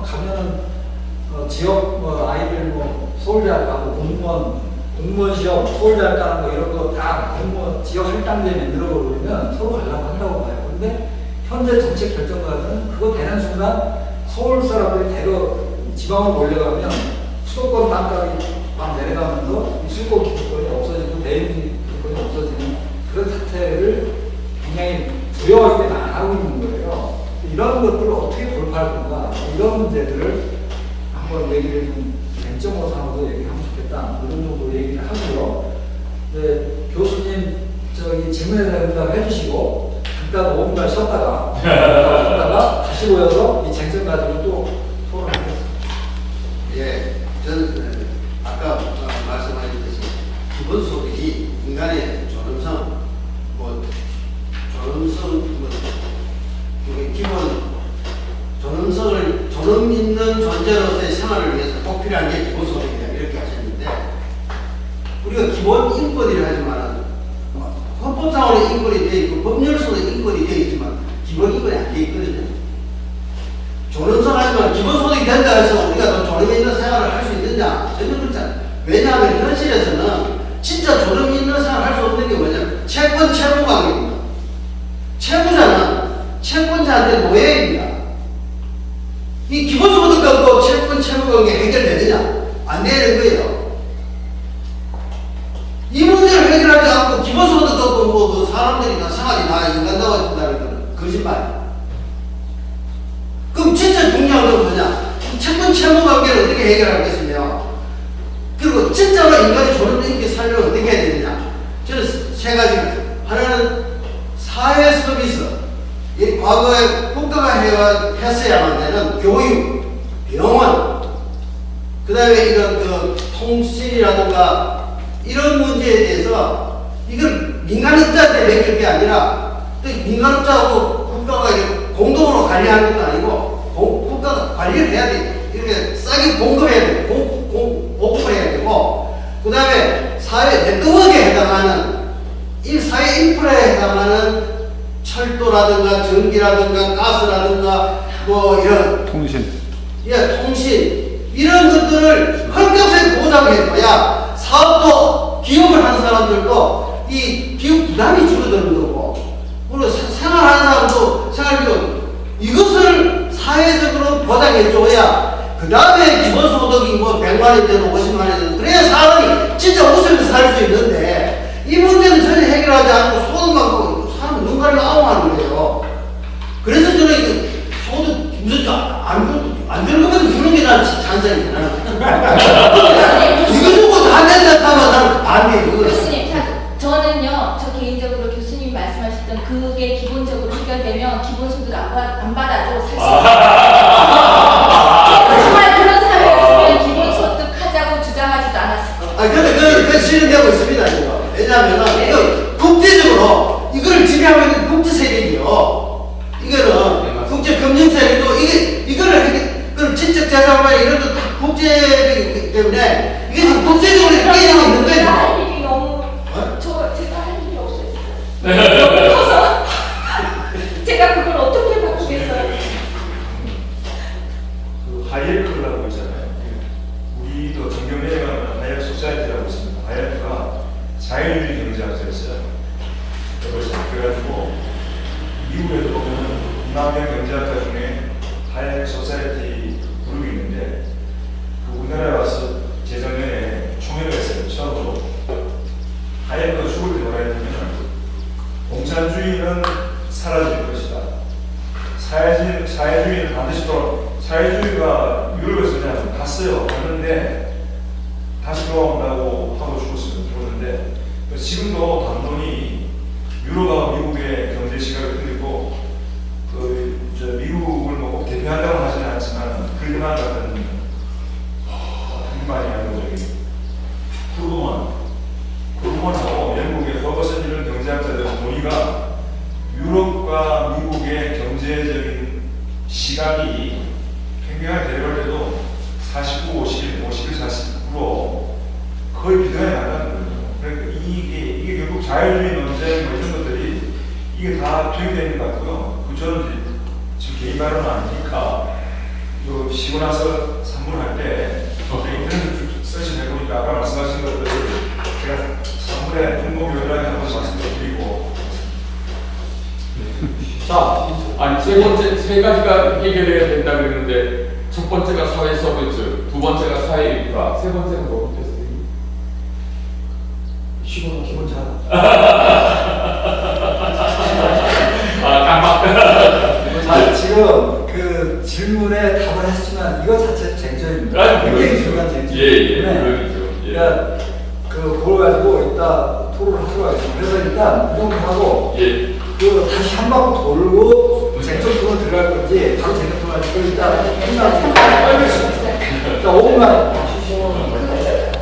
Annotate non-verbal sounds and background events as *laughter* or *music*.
어, 가면은 어, 지역 뭐 아이들 뭐 서울대학 가고 공무원 공무원 시험 서울대학 가는 거 이런 거 다 공무원 지역 할당제 만들어 버리면 서로 가려고 한다고 봐요. 근데 현재 정책 결정가는 그거 되는 순간 서울 사람들이 대거 지방으로 몰려가면 수도권 땅값이 막 내려가면서 이 수도권 기득권이 없어지고 대인 기득권이 없어지는 그런 사태를 굉장히 두려워할 때는 안 하고 있는 거예요. 이런 것들을 어떻게 돌파할 건가 이런 문제들을 한번 얘기를 좀 쟁점으로 삼아서 얘기하면 좋겠다 이런 정도 얘기를 하고요. 네, 교수님 저기 질문에 대한 응답 해 주시고 잠깐 5분간 쉬었다가 *laughs* 쉬었다가 다시 모여서 이 쟁점 가지고 또 토론하겠습니다. 예, 저는 그 아까 어, 말씀하셨듯이 기본소득이 인간의 존엄성, 뭐 존엄성, 뭐 그게 기본 존엄 있는 존재로서의 생활을 위해서 꼭 필요한 게 기본 소득이다 이렇게 하셨는데 우리가 기본 인권이라 하지만 헌법상으로 인권이 되어 있고 법률상으로 인권이 되어 있지만 기본 인권이 안 되어 있거든요. 존엄성 하지만 기본 소득이 된다 해서 우리가 더 존엄 있는 생활을 할 수 있느냐? 전혀 그렇지 않아요. 왜냐하면 현실에서는 진짜 존엄 있는 생활을 할 수 없는 게 뭐냐면 채권 채무 관계입니다. 채무자는 채권자한테 노예입니다. 이 기본 소득 갖고 채권 채무 관계 해결되느냐? 안 되는 거예요. 이 문제를 해결하지 않고 기본 소득 갖고 뭐 그 사람들이 다 생활이 다 인간다워진다는 건 거짓말이에요. 그럼 진짜 중요한 건 뭐냐? 채권 채무 관계를 어떻게 해결하겠으며 그리고 진짜로 인간이 존엄 있게 살려면 어떻게 해야 되느냐? 저는 세 가지를 하나는 사회 서비스 이 과거에 국가가 해야, 했어야만 되는 교육, 병원 그 다음에 이런 그 통신이라든가 이런 문제에 대해서 이걸 민간업자한테 맡길 게 아니라 또 민간업자하고 국가가 공동으로 관리하는 것도 아니고 공- 국가가 관리를 해야 돼. 이렇게 싸게 공급해야 돼. 공, 공, 보급을 해야 되고 그 다음에 사회 네트워크에 해당하는 이 사회 인프라에 해당하는 철도라든가 전기라든가 가스라든가 뭐 이런 통신. 예, 통신 이런 것들을 헐값에 보장해줘야 사업도 기업을 하는 사람들도 이 기업 부담이 줄어드는 거고 그리고 세- 생활하는 사람도 생활비용 이것을 사회적으로 보장해줘야 그 다음에 기본소득이 뭐 100만 원이든 50만 원이든 그래야 사람이 진짜 웃으면서 살 수 있는데 이 문제는 전혀 해결하지 않고 소득만 갖고 세력도 이게 이거를 이게 그 지적 재산과 이런 거다 국제이기 때문에 이게 지금 국제적으로 깨지고 있는 거예요. 할 일이 너무, 어? 저, 제가 할 일이 없어요. 너무 커서. *laughs* 제가 그걸 어떻게 바꾸겠어요? 그 하이에크라고 있잖아요. 우리도 정경래에 가면 하이에크 소사이티라고 있습니다. 하이에크가 자율주의 경제학자였어요. 그래서 그래가지고 미국에도 보면은 이만명 경제학자 중에 하이에크 소사이티 그룹이 있는데 그 우리나라에 와서 재작년에 총회를 했어요. 처음으로. 하이에크가 죽을 때 뭐라 했냐면 공산주의는 사라질 것이다. 사회주의, 사회주의는 반드시 또 사회주의가 유럽에서 그냥 갔어요. 갔는데 다시 돌아온다고 하고 죽었어요. 죽었는데 지금도 당론이 유럽하고 미국의 경제 시각을 그저 미국을 뭐꼭 대표한다고 하지는 않지만 그들만 같은 아니고 저기 크루먼 크루먼하고 영국의 허버슨 이런 경제학자들 논의가 유럽과 미국의 경제적인 시각이 평균하게 데려갈 때도 49, 51, 51, 49로 거의 비슷하게 나가는 거예요. 그러니까 이게, 이게 결국 자율주의 논쟁 뭐 이런 것들이 이게 다 투영되는 것 같고요. 그 이제 지금 개인 발언은 아니니까 그그 쉬고 나서 3분 할때 인터넷 쭉 서치 해보니까 아까 말씀하신 것들을 제가 3분에 통보교육을 한번 말씀드리고 자, 아니 세 번째 세 가지가 해결해야 된다 그랬는데 첫 번째가 사회 서비스, 두 번째가 사회 인프라, 세 번째가 뭐였어요? 쉬고는 기본 잘. *laughs* 아 깜빡. 자, 질문에 답을 했지만 이거 자체 쟁점입니다. 아니, 굉장히. 중요한 쟁점이기 예, 예, 때문에 그거죠. 예. 그러니까 그 그걸 가지고 이따 토론을 하도록 하겠습니다. 그래서 일단 이 정도 하고 예. 그 다시 한 바퀴 돌고 쟁점 토론 들어갈 건지 바로 쟁점 토론 할지 일단 끝나고 네, 일단 5분만 그